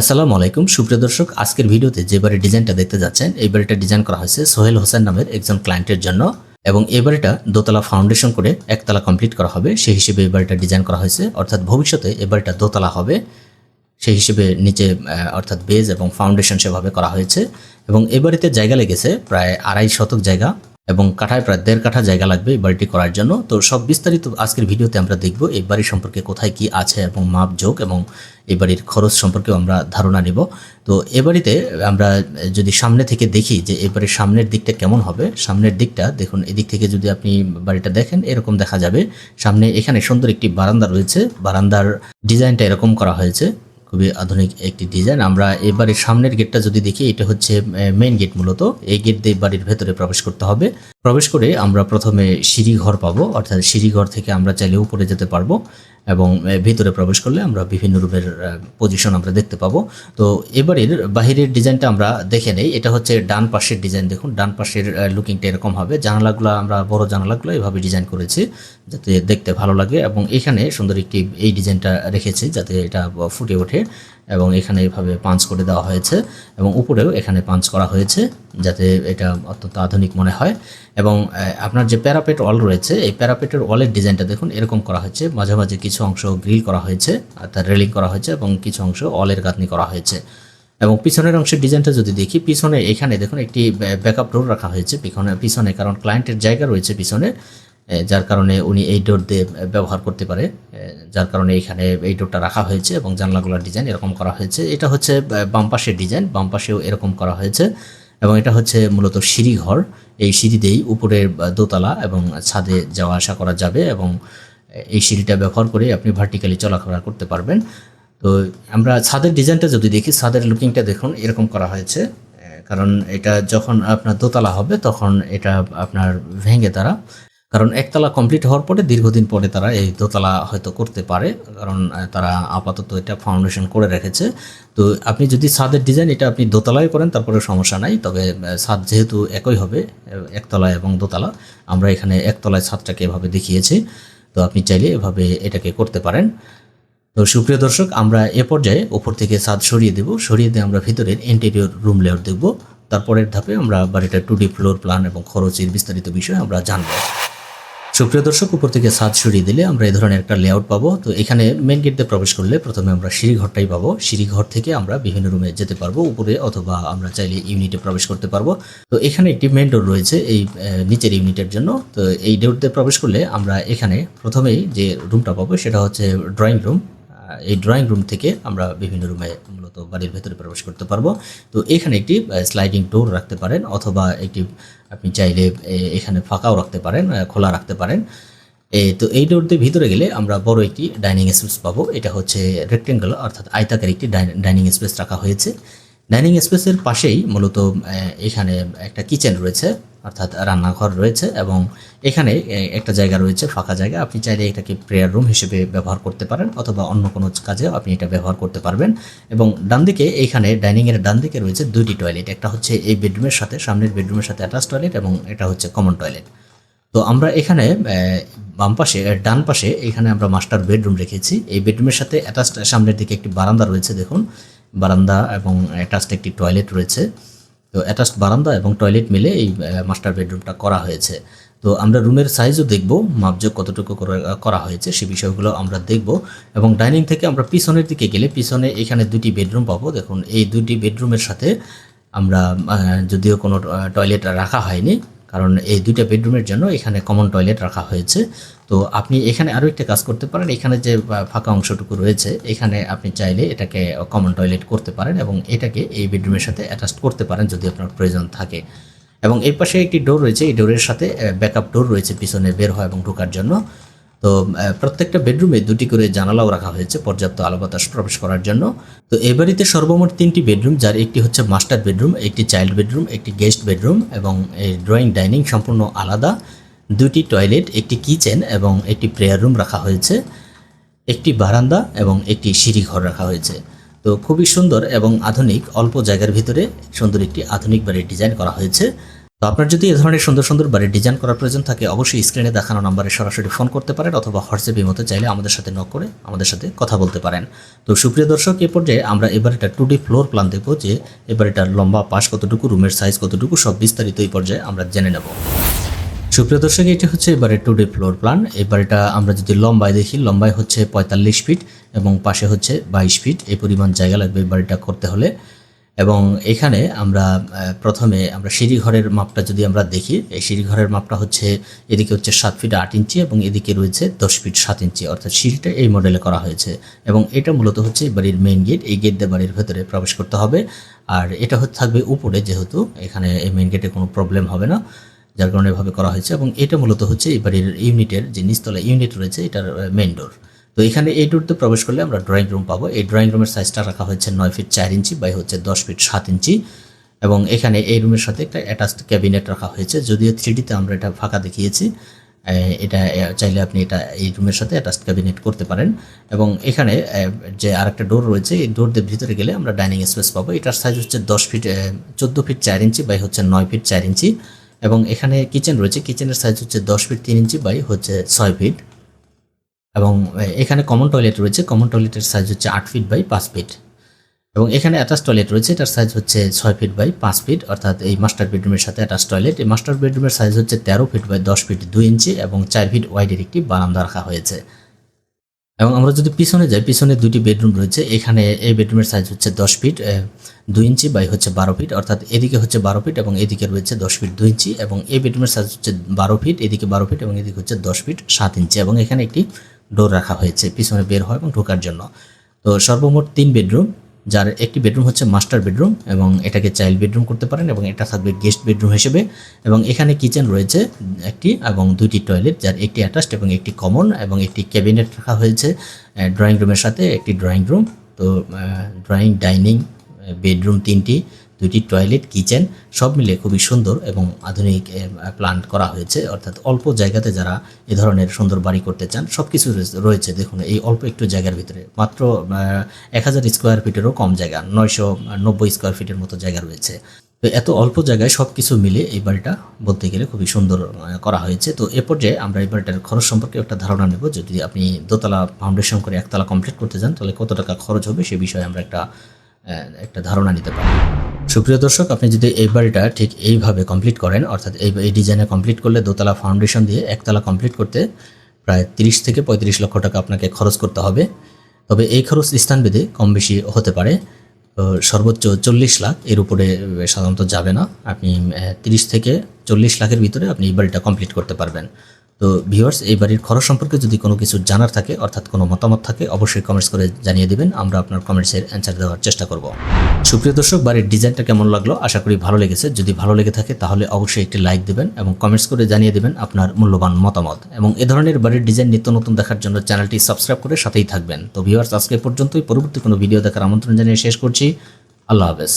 আসসালামু আলাইকুম। সুপ্রিয় দর্শক, আজকের ভিডিওতে যে বাড়ির ডিজাইনটা দেখতে যাচ্ছেন, এই বাড়িটা ডিজাইন করা হয়েছে সোহেল হোসেন নামের একজন ক্লায়েন্টের জন্য এবং এই বাড়িটা দোতলা ফাউন্ডেশন করে একতলা কমপ্লিট করা হবে। সেই হিসেবে এই বাড়িটা ডিজাইন করা হয়েছে। অর্থাৎ ভবিষ্যতে এই বাড়িটা দোতলা হবে। সেই হিসেবে নিচে অর্থাৎ বেজ এবং ফাউন্ডেশন সেভাবে করা হয়েছে এবং এই বাড়িতে জায়গা লেগেছে প্রায় আড়াই শতক জায়গা। এবং কাঠায় প্রায় দেড় কাঠা জায়গা লাগবে এই বাড়িটি করার জন্য। তো সব বিস্তারিত আজকের ভিডিওতে আমরা দেখব এই বাড়ি সম্পর্কে কোথায় কি আছে এবং মাপ যোগ এবং এই বাড়ির খরচ সম্পর্কেও আমরা ধারণা নিব। তো এ বাড়িতে আমরা যদি সামনে থেকে দেখি যে এই বাড়ির সামনের দিকটা কেমন হবে, সামনের দিকটা দেখুন, এদিক থেকে যদি আপনি বাড়িটা দেখেন, এরকম দেখা যাবে। সামনে এখানে সুন্দর একটি বারান্দা রয়েছে। বারান্দার ডিজাইনটা এরকম করা হয়েছে। খুবই আধুনিক একটি ডিজাইন আমরা এই বাড়ির সামনের গেটটা যদি দেখি, এটা হচ্ছে মেইন গেট মূলত। এই গেট দিয়ে বাড়ির ভেতরে প্রবেশ করতে হবে। প্রবেশ করে আমরা প্রথমে সিঁড়ি ঘর পাবো, অর্থাৎ সিঁড়ি ঘর থেকে আমরা চাইলে উপরে যেতে পারব। এবং ভিতরে প্রবেশ করলে আমরা বিভিন্ন রূপের পজিশন আমরা দেখতে পাবো। তো এবারের বাহিরের ডিজাইনটা আমরা দেখে নেই। এটা হচ্ছে ডান পাশের ডিজাইন দেখুন। ডান পাশের লুকিংটা এরকম হবে। জানালাগুলো, আমরা বড় জানালাগুলো এভাবে ডিজাইন করেছি যাতে দেখতে ভালো লাগে। এবং এখানে সুন্দর একটি, এই ডিজাইনটা রেখেছি যাতে এটা ফুটে ওঠে। এবং এখানে এভাবে পাঞ্চ করে দেওয়া হয়েছে এবং উপরেও এখানে পাঞ্চ করা হয়েছে যাতে এটা অত্যন্ত আধুনিক মনে হয়। এবং আপনার যে প্যারাপেট ওয়াল রয়েছে, এই প্যারাপেটের ওয়ালের ডিজাইনটা দেখুন, এরকম করা হয়েছে। মাঝে মাঝে কিছু অংশ গ্রিল করা হয়েছে অর্থাৎ রেলিং করা হয়েছে এবং কিছু অংশ ওয়ালের গাঁথনি করা হয়েছে। এবং পিছনের অংশের ডিজাইনটা যদি দেখি, পিছনে এখানে দেখুন একটি ব্যাকআপ ডোর রাখা হয়েছে পিছনে পিছনে, কারণ ক্লায়েন্টের জায়গা রয়েছে পিছনে। যার কারণে উনি এই ডোর দিয়ে ব্যবহার করতে পারে। যার কারণে এখানে এই ডোরটা রাখা হয়েছে এবং জানলাগুলোর ডিজাইন এরকম করা হয়েছে। এটা হচ্ছে বাম পাশের ডিজাইন, বাম পাশেও এরকম করা হয়েছে এবং এটা হচ্ছে মূলত সিঁড়িঘর এই সিঁড়ি দিয়েই উপরের দোতলা এবং ছাদে যাওয়া আসা করা যাবে এবং এই সিঁড়িটা ব্যবহার করে আপনি ভার্টিক্যালি চলাফেরা করতে পারবেন। তো আমরা ছাদের ডিজাইনটা যদি দেখি, ছাদের লুকিংটা দেখুন, এরকম করা হয়েছে। কারণ এটা যখন আপনার দোতলা হবে, তখন এটা আপনার ভেঙে তারা কারণ একতলা কমপ্লিট হওয়ার পরে দীর্ঘদিন পরে তারা এই দোতলা হয়তো করতে পারে, কারণ তারা আপাতত এটা ফাউন্ডেশন করে রেখেছে। তো আপনি যদি ছাদের ডিজাইন এটা আপনি দোতলায় করেন তারপরে সমস্যা নাই। তবে ছাদ যেহেতু একই হবে একতলা এবং দোতলা, আমরা এখানে একতলায় ছাদটাকে এভাবে দেখিয়েছি। তো আপনি চাইলে এভাবে এটাকে করতে পারেন। তো সুপ্রিয় দর্শক, আমরা এ পর্যায়ে ওপর থেকে ছাদ সরিয়ে দেব। সরিয়ে দিয়ে আমরা ভিতরের ইন্টেরিয়র রুম লেআউট দেখব। তারপরের ধাপে আমরা বাড়িটার টু ডি ফ্লোর প্ল্যান এবং খরচের বিস্তারিত বিষয়ে আমরা জানব। সুপ্রিয় দর্শক, উপর থেকে ছাদ সরিয়ে দিলে আমরা এই ধরনের একটা লেআউট পাবো। তো এখানে মেন গেট দিয়ে প্রবেশ করলে প্রথমে আমরা সিঁড়িঘরটাই পাবো। সিঁড়ি ঘর থেকে আমরা বিভিন্ন রুমে যেতে পারব। উপরে অথবা আমরা চাইলে ইউনিটে প্রবেশ করতে পারব। তো এখানে একটি মেন ডোর রয়েছে এই নিচের ইউনিটের জন্য। তো এই ডোর দিয়ে প্রবেশ করলে আমরা এখানে প্রথমেই যে রুমটা পাবো সেটা হচ্ছে ড্রয়িং রুম এই ড্রয়িং রুম থেকে আমরা বিভিন্ন রুমে মূলত বাড়ির ভেতরে প্রবেশ করতে পারব। তো এখানে একটি স্লাইডিং ডোর রাখতে পারেন অথবা একটি, আপনি চাইলে এখানে ফাঁকাও রাখতে পারেন খোলা রাখতে পারেন। তো এই ডোর দিয়ে ভিতরে গেলে আমরা বড় একটি ডাইনিং স্পেস পাবো। এটা হচ্ছে রেক্টেঙ্গল অর্থাৎ আয়তাকার একটি ডাইনিং স্পেস রাখা হয়েছে। ডাইনিং স্পেসের পাশেই মূলত এখানে একটা কিচেন রয়েছে। অর্থাৎ রান্নাঘর রয়েছে এবং এখানে একটা জায়গা রয়েছে, ফাঁকা জায়গা। আপনি চাইলে এটাকে প্রেয়ার রুম হিসেবে ব্যবহার করতে পারেন অথবা অন্য কোনো কাজেও আপনি এটা ব্যবহার করতে পারবেন। এবং ডান দিকে এইখানে ডাইনিংয়ের ডান দিকে রয়েছে দুইটি টয়লেট একটা হচ্ছে এই বেডরুমের সাথে, সামনের বেডরুমের সাথে অ্যাটাচ টয়লেট এবং এটা হচ্ছে কমন টয়লেট তো আমরা এখানে বাম পাশে ডান পাশে এখানে আমরা মাস্টার বেডরুম রেখেছি। এই বেডরুমের সাথে অ্যাটাচড সামনের দিকে একটি বারান্দা রয়েছে, দেখুন। বারান্দা এবং অ্যাটাচড একটি টয়লেট রয়েছে। তো অ্যাটাচড বারান্দা এবং টয়লেট মিলে এই মাস্টার বেডরুমটা করা হয়েছে। তো আমরা রুমের সাইজও দেখব মাপজোক কতটুকু করে- করা হয়েছে, সে বিষয়গুলো আমরা দেখব। এবং ডাইনিং থেকে আমরা পিছনের দিকে গেলে পিছনে এখানে দুটি বেডরুম পাবো। দেখুন, এই দুটি বেডরুমের সাথে আমরা যদিও কোনো টয়লেট রাখা হয়নি কারণ এই দুইটা বেডরুমের জন্য এখানে কমন টয়লেট রাখা হয়েছে। তো আপনি এখানে আরও একটা কাজ করতে পারেন। এখানে যে ফাঁকা অংশটুকু রয়েছে, এখানে আপনি চাইলে এটাকে কমন টয়লেট করতে পারেন এবং এটাকে এই বেডরুমের সাথে অ্যাটাচ করতে পারেন যদি আপনার প্রয়োজন থাকে। এবং এর পাশে একটি ডোর রয়েছে। এই ডোরের সাথে ব্যাকআপ ডোর রয়েছে, পিছনে বের হয় এবং ঢোকার জন্য। তো প্রত্যেকটা বেডরুমে দুটি করে জানালাও রাখা হয়েছে পর্যাপ্ত আলো বাতাস প্রবেশ করার জন্য। তো এই বাড়িতে সর্বমোট তিনটি বেডরুম, যার একটি হচ্ছে মাস্টার বেডরুম, একটি চাইল্ড বেডরুম, একটি গেস্ট বেডরুম এবং এই ড্রয়িং, ডাইনিং সম্পূর্ণ আলাদা। দুটি টয়লেট, একটি কিচেন এবং একটি প্রেয়ার রুম রাখা হয়েছে। একটি বারান্দা এবং একটি সিঁড়ি ঘর রাখা হয়েছে। তো, খুবই সুন্দর এবং আধুনিক, অল্প জায়গার ভিতরে সুন্দর একটি আধুনিক বাড়ির ডিজাইন করা হয়েছে। তো আপনার যদি এ ধরনের সুন্দর সুন্দর বাড়ির ডিজাইন করার প্রয়োজন থাকে, অবশ্যই স্ক্রিনে দেখানো নম্বরে সরাসরি ফোন করতে পারেন অথবা হোয়াটসঅ্যাপ মতো চাইলে আমাদের সাথে নক করে আমাদের সাথে কথা বলতে পারেন। তো সুপ্রিয় দর্শক, এ পর্যায়ে আমরা এবার এটা টু ডি ফ্লোর প্ল্যান দেখব যে এবার এটার লম্বা পাশ কতটুকু রুমের সাইজ কতটুকু, সব বিস্তারিত এই পর্যায়ে আমরা জেনে নেব। সুপ্রিয় দর্শক, এটি হচ্ছে এবারে টু ডে ফ্লোর প্ল্যান এবার এটা আমরা যদি লম্বায় দেখি, লম্বায় হচ্ছে পঁয়তাল্লিশ ফিট এবং পাশে হচ্ছে বাইশ ফিট এই পরিমাণ জায়গা লাগবে এই বাড়িটা করতে হলে। এবং এখানে আমরা প্রথমে আমরা সিঁড়িঘরের মাপটা যদি আমরা দেখি, এই সিঁড়িঘরের মাপটা হচ্ছে এদিকে হচ্ছে সাত ফিট আট ইঞ্চি এবং এদিকে রয়েছে দশ ফিট সাত ইঞ্চি অর্থাৎ সিঁড়িটা এই মডেলে করা হয়েছে। এবং এটা মূলত হচ্ছে বাড়ির মেইন গেট এই গেট দিয়ে বাড়ির ভেতরে প্রবেশ করতে হবে। আর এটা হচ্ছে, থাকবে উপরে যেহেতু, এখানে এই মেইন গেটে কোনো প্রবলেম হবে না, যার কারণে এভাবে করা হয়েছে। এবং এটা মূলত হচ্ছে এই বাড়ির ইউনিটের যে নিচতলা ইউনিট রয়েছে, এটার মেইন ডোর তো এখানে এই ডোরতে প্রবেশ করলে আমরা ড্রয়িং রুম পাবো। এই ড্রয়িং রুমের সাইজটা রাখা হয়েছে নয় ফিট চার ইঞ্চি বাই হচ্ছে দশ ফিট সাত ইঞ্চি। এবং এখানে এই রুমের সাথে একটা অ্যাটাচড ক্যাবিনেট রাখা হয়েছে। যদিও থ্রিডিতে আমরা এটা ফাঁকা দেখিয়েছি এটা চাইলে আপনি এটা এই রুমের সাথে অ্যাটাচড ক্যাবিনেট করতে পারেন। এবং এখানে যে আরেকটা ডোর রয়েছে, এই ডোর দিয়ে ভিতরে গেলে আমরা ডাইনিং স্পেস পাবো। এটার সাইজ হচ্ছে দশ ফিট চোদ্দ ফিট চার ইঞ্চি বাই হচ্ছে নয় ফিট চার ইঞ্চি। এবং এখানে কিচেন রয়েছে। কিচেনের সাইজ হচ্ছে দশ ফিট তিন ইঞ্চি বাই হচ্ছে ছয় ফিট এবং এখানে কমন টয়লেট রয়েছে। কমন টয়লেটের সাইজ হচ্ছে আট ফিট বাই পাঁচ ফিট এবং এখানে অ্যাটাচ টয়লেট রয়েছে। এটার সাইজ হচ্ছে ছয় ফিট বাই পাঁচ ফিট অর্থাৎ এই মাস্টার বেডরুমের সাথে অ্যাটাচ টয়লেট এই মাস্টার বেডরুমের সাইজ হচ্ছে তেরো ফিট বাই দশ ফিট দুই ইঞ্চি এবং চার ফিট ওয়াইডের একটি বারান্দা রাখা হয়েছে। এবং আমরা যদি পিছনে যাই, পিছনে দুটি বেডরুম রয়েছে। এখানে এই বেডরুমের সাইজ হচ্ছে দশ ফিট দুই ইঞ্চি বাই হচ্ছে বারো ফিট অর্থাৎ এদিকে হচ্ছে বারো ফিট এবং এদিকে রয়েছে দশ ফিট দুই ইঞ্চি। এবং এই বেডরুমের সাইজ হচ্ছে বারো ফিট এদিকে বারো ফিট এবং এদিকে হচ্ছে দশ ফিট সাত ইঞ্চি। এবং এখানে একটি ডোর রাখা হয়েছে, পিছনে বের হয় এবং ঢোকার জন্য। তো সর্বমোট তিন বেডরুম, যার একটি বেডরুম হচ্ছে মাস্টার বেডরুম এবং এটাকে চাইল্ড বেডরুম করতে পারেন এবং এটা থাকবে গেস্ট বেডরুম হিসেবে। এবং এখানে কিচেন রয়েছে একটি এবং দুইটি টয়লেট, যার একটি অ্যাটাচড এবং একটি কমন এবং একটি ক্যাবিনেট রাখা হয়েছে ড্রয়িং রুমের সাথে একটি ড্রয়িং রুম। তো ড্রয়িং, ডাইনিং বেডরুম তিনটি। দুইটি টয়লেট কিচেন সব মিলে খুবই সুন্দর এবং আধুনিক প্ল্যান করা হয়েছে। অর্থাৎ অল্প জায়গাতে যারা এ ধরনের সুন্দর বাড়ি করতে চান সব কিছু রয়েছে। দেখুন, এই অল্প একটু জায়গার ভিতরে। মাত্র এক হাজার স্কোয়ার ফিটেরও কম জায়গা, নয়শো নব্বই স্কোয়ার ফিটের মতো জায়গা রয়েছে। তো এত অল্প জায়গায় সব কিছু মিলে এই বাড়িটা বলতে গেলে খুবই সুন্দর করা হয়েছে। তো এ পর্যায়ে আমরা এই বাড়িটার খরচ সম্পর্কে একটা ধারণা নেব। যদি আপনি দোতলা ফাউন্ডেশন করে একতলা কমপ্লিট করতে চান, তাহলে কত টাকা খরচ হবে সে বিষয়ে আমরা একটা একটা ধারণা নিতে পারেন। সুপ্রিয় দর্শক, আপনি যদি এই বাড়িটা ঠিক এইভাবে কমপ্লিট করেন, অর্থাৎ এই এই ডিজাইনে কমপ্লিট করলে দোতলা ফাউন্ডেশন দিয়ে একতলা কমপ্লিট করতে প্রায় তিরিশ থেকে পঁয়ত্রিশ লক্ষ টাকা আপনাকে খরচ করতে হবে। তবে এই খরচ স্থানভেদে কম বেশি হতে পারে। সর্বোচ্চ চল্লিশ লাখ এর উপরে সাধারণত যাবে না। আপনি তিরিশ থেকে চল্লিশ লাখের ভিতরে আপনি এই বাড়িটা কমপ্লিট করতে পারবেন। তো ভিউয়ার্স এই বাড়ির খরচ সম্পর্কে যদি কোনো কিছু জানার থাকে, অর্থাৎ কোনো মতামত থাকে, অবশ্যই কমেন্টস করে জানিয়ে দিবেন, আমরা আপনার কমেন্টসের অ্যান্সার দেওয়ার চেষ্টা করব। সুপ্রিয় দর্শক, বাড়ির ডিজাইনটা কেমন লাগল? আশা করি ভালো লেগেছে। যদি ভালো লেগে থাকে, তাহলে অবশ্যই একটি লাইক দেবেন এবং কমেন্টস করে জানিয়ে দেবেন আপনার মূল্যবান মতামত। এবং এ ধরনের বাড়ির ডিজাইন নিত্য নতুন দেখার জন্য চ্যানেলটি সাবস্ক্রাইব করে সাথেই থাকবেন। তো ভিউয়ার্স আজকে পর্যন্তই। পরবর্তী কোনো ভিডিও দেখার আমন্ত্রণ জানিয়ে শেষ করছি। আল্লাহ হাফেজ।